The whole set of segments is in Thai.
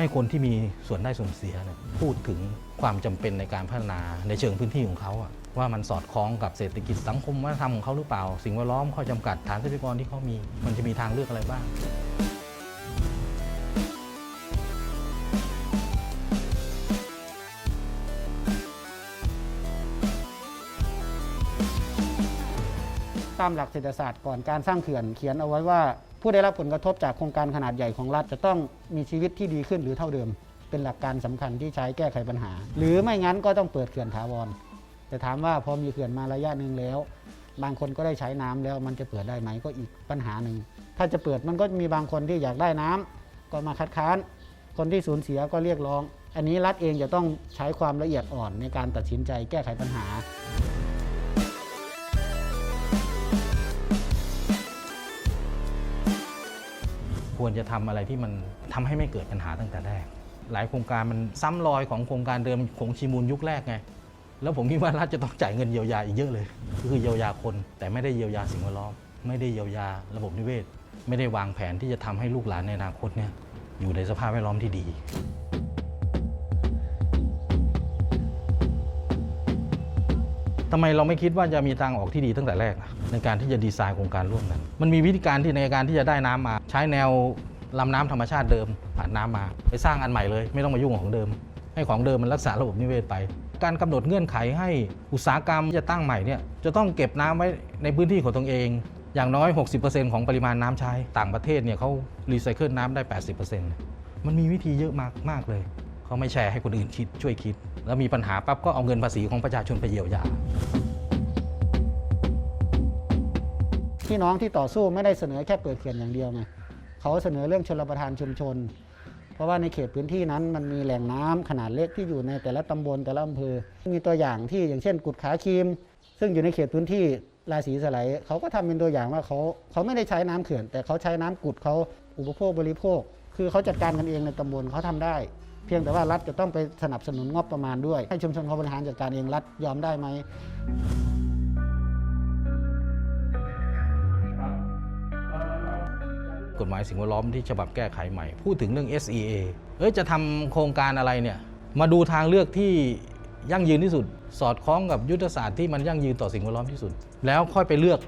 ให้คนที่มีส่วนได้ส่วนเสียพูดถึงความจำเป็นในการพัฒนาในเชิงพื้นที่ของเขาว่ามันสอดคล้องกับเศรษฐกิจสังคมวัฒนธรรมของเขาหรือเปล่า สิ่งแวดล้อมข้อจำกัดฐานทรัพยากรที่เขามี มันจะมีทางเลือกอะไรบ้างตามหลักเศรษฐศาสตร์ก่อนการสร้างเขื่อนเขียนเอาไว้ว่า ผู้ได้รับผลกระทบจากโครงการขนาดใหญ่ของรัฐจะต้องมีชีวิตที่ดีขึ้นหรือเท่าเดิม เป็นหลักการสำคัญที่ใช้แก้ไขปัญหา หรือไม่งั้นก็ต้องเปิดเขื่อนถาวรแต่ถามว่าพอมีเขื่อนมาระยะหนึ่งแล้ว บางคนก็ได้ใช้น้ำแล้วมันจะเปิดได้ไหมก็อีกปัญหาหนึ่งถ้าจะเปิดมันก็มีบางคนที่อยากได้น้ำก็มาคัดค้าน คนที่สูญเสียก็เรียกร้อง อันนี้รัฐเองจะต้องใช้ความละเอียดอ่อนในการตัดสินใจแก้ไขปัญหา ควรจะทำอะไรที่มันทำให้ไม่เกิดปัญหาตั้งแต่แรก หลายโครงการมันซ้ำรอยของโครงการเดิมของชีมูลยุคแรกไง แล้วผมคิดว่ารัฐจะต้องจ่ายเงินเยียวยาอีกเยอะเลย ก็คือเยียวยาคนแต่ไม่ได้เยียวยาสิ่งแวดล้อม ไม่ได้เยียวยาระบบนิเวศ ไม่ได้วางแผนที่จะทำให้ลูกหลานในอนาคตเนี่ยอยู่ในสภาพแวดล้อมที่ดี ทำไมเราไม่คิดว่าจะมีทางออกที่ดีตั้งแต่แรกนะในการที่จะดีไซน์โครงการร่วมกัน มันมีวิธีการที่ในการที่จะได้น้ำมา ใช้แนวลำน้ำธรรมชาติเดิมผ่านน้ำมา ไปสร้างอันใหม่เลย ไม่ต้องมายุ่งกับของเดิม ให้ของเดิมมันรักษาระบบนิเวศไป การกำหนดเงื่อนไขให้อุตสาหกรรมจะตั้งใหม่เนี่ยจะต้องเก็บน้ำไว้ในพื้นที่ของตนเองอย่างน้อย 60%ของปริมาณน้ำใช้ ต่างประเทศเนี่ยเขารีไซเคิลน้ำได้ 80%มันมีวิธีเยอะมากมากเลย เขาไม่แชร์ให้คนอื่นคิดช่วยคิด แล้วมีปัญหาปั๊บก็เอาเงินภาษีของประชาชนไปเยียวยาพี่น้องที่ต่อสู้ไม่ได้เสนอแค่เปิดเขื่อนอย่างเดียวไงเขาเสนอเรื่องชลประทานชุมชน เพราะว่าในเขตพื้นที่นั้นมันมีแหล่งน้ำขนาดเล็กที่อยู่ในแต่ละตำบลแต่ละอำเภอ มีตัวอย่างที่อย่างเช่น กุดขาครีม ซึ่งอยู่ในเขตพื้นที่ราศีสไลด์เขาก็ทำเป็นตัวอย่างว่าเขาเขาไม่ได้ใช้น้ำเขื่อน แต่เขาใช้น้ำกุดเขาอุปโภคบริโภค คือเขาจัดการกันเองในตำบลเขาทำได้ เพียงแต่ว่ารัฐจะต้องไปสนับสนุนงบประมาณด้วย ให้ชุมชนเขาบริหารจัดการเองรัฐยอมได้ไหมกฎหมายสิ่งแวดล้อมที่ฉบับแก้ไขใหม่ พูดถึงเรื่อง SEA เอ้ยจะทำโครงการอะไรเนี่ยมาดูทางเลือกที่ยั่งยืนที่สุด สอดคล้องกับยุทธศาสตร์ที่มันยั่งยืนต่อสิ่งแวดล้อมที่สุด แล้วค่อยไปเลือก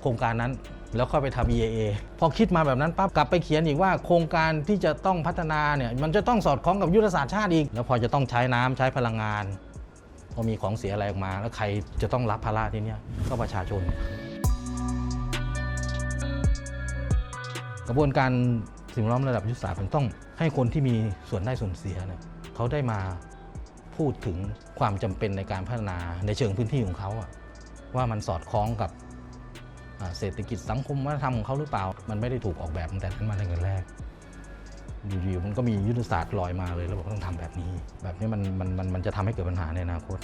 โครงการนั้น แล้วค่อยไปทำ EAA พอคิดมาแบบนั้นปั๊บกลับไปเขียนอีกว่าโครงการที่จะต้องพัฒนาเนี่ยมันจะต้องสอดคล้องกับยุทธศาสตร์ชาติอีก แล้วพอจะต้องใช้น้ำใช้พลังงาน พอมีของเสียอะไรออกมา แล้วใครจะต้องรับภาระที่เนี้ยก็ประชาชน กระบวนการสิ่งล้อมระดับยุทธศาสตร์มันต้องให้คนที่มีส่วนได้ส่วนเสียเนี่ยเขาได้มาพูดถึงความจำเป็นในการพัฒนาในเชิงพื้นที่ของเขาอะว่ามันสอดคล้องกับ เศรษฐกิจสังคมวัฒนธรรมของเขาหรือเปล่า มันไม่ได้ถูกออกแบบตั้งแต่นั้นมาตั้งแต่แรกอยู่ๆมันก็มียุทธศาสตร์ลอยมาเลยแล้วบอกต้องทำแบบนี้ แบบนี้มันมันมันมันจะทำให้เกิดปัญหาในอนาคต